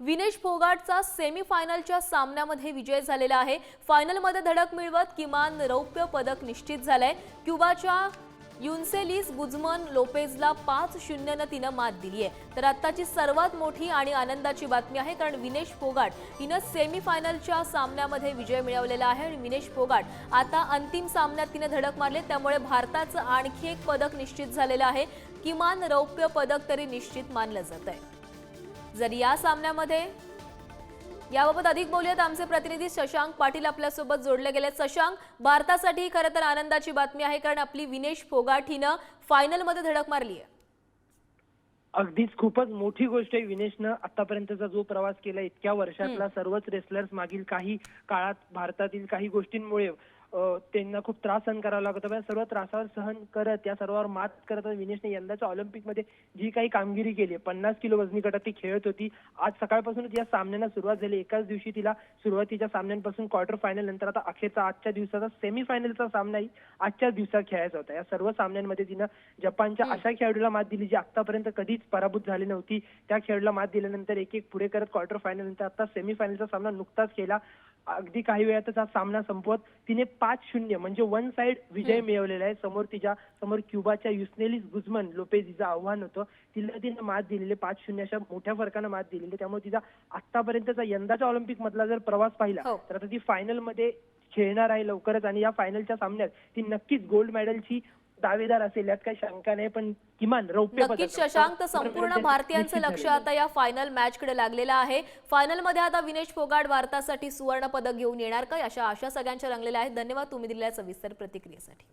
विनेश फोगाटचा सेमीफायनलच्या सामन्यामध्ये विजय झालेला आहे. फायनलमध्ये धडक मिळवत किमान रौप्य पदक निश्चित झालंय. क्युबाच्या युन्सेलिस गुजमन लोपेजला पाच शून्यनं तिनं मात दिली आहे तर आत्ताची सर्वात मोठी आणि आनंदाची बातमी आहे कारण विनेश फोगाट हिनं सेमीफायनलच्या सामन्यामध्ये विजय मिळवलेला आहे आणि विनेश फोगाट आता अंतिम सामन्यात तिने धडक मारले त्यामुळे भारताचं आणखी एक पदक निश्चित झालेलं आहे. किमान रौप्य पदक तरी निश्चित मानलं जात आहे जर या सामन्यामध्ये याबाबत अधिक बोलूयात. आमचे प्रतिनिधी शशांक पाटील आपल्यासोबत जोडले गेले शशांक भारतासाठी खरं तर आनंदाची बातमी आहे कारण आपली विनेश फोगाट हिनं फायनलमध्ये धडक मारली आहे. अगदीच खूपच मोठी गोष्ट आहे विनेशनं आतापर्यंतचा जो प्रवास केला इतक्या वर्षातला सर्वच रेसलर्स मागील काही काळात भारतातील काही गोष्टींमुळे त्यांना खूप त्रास सहन करावा लागत होता. सर्व त्रासावर सहन करत या सर्वावर मात करत विनेशने यंदाच्या ऑलिम्पिकमध्ये जी काही कामगिरी केली पन्नास किलो वजनी गटात ती खेळत होती. आज सकाळपासूनच या सामन्यांना सुरुवात झाली. एकाच दिवशी तिला सुरुवातीच्या सामन्यांपासून क्वार्टर फायनल नंतर आता अखेरचा आजच्या दिवसाचा सेमीफायनलचा सामनाही आजच्याच दिवसात खेळायचा होता. या सर्व सामन्यांमध्ये तिनं जपानच्या अशा खेळाडूला मात दिली जी आतापर्यंत कधीच पराभूत झाली नव्हती. त्या खेळाडूला मात दिल्यानंतर एक एक पुढे करत क्वार्टर फायनल नंतर आता सेमीफायनलचा सामना नुकताच केला. अगदी काही वेळातच हा सामना संपवत. तिने पाच शून्य म्हणजे वन साइड विजय मिळवलेला आहे. समोर तिच्या समोर क्युबाच्या युस्नेलिस गुजमन लोपेज हिचं आव्हान होतं. तिला तिने मात दिलेली पाच शून्य अशा मोठ्या फरकानं मात दिलेली त्यामुळे तिचा आतापर्यंतचा यंदाच्या ऑलिम्पिक मधला जर प्रवास पाहिला हो. तर आता ती फायनलमध्ये खेळणार आहे लवकरच. आणि या फायनलच्या सामन्यात ती नक्कीच गोल्ड मेडलची दावेदार असेल यात काही शंका नाही पण किमान रौप्य नक्कीच शशांक तर संपूर्ण भारतीयांचं लक्ष. आता या फायनल मॅचकडे लागलेलं आहे. फायनलमध्ये आता विनेश फोगाट भारतासाठी सुवर्ण पदक घेऊन येणार का अशा आशा सगळ्यांच्या रंगलेल्या आहेत. धन्यवाद तुम्ही दिलेल्या सविस्तर प्रतिक्रियेसाठी.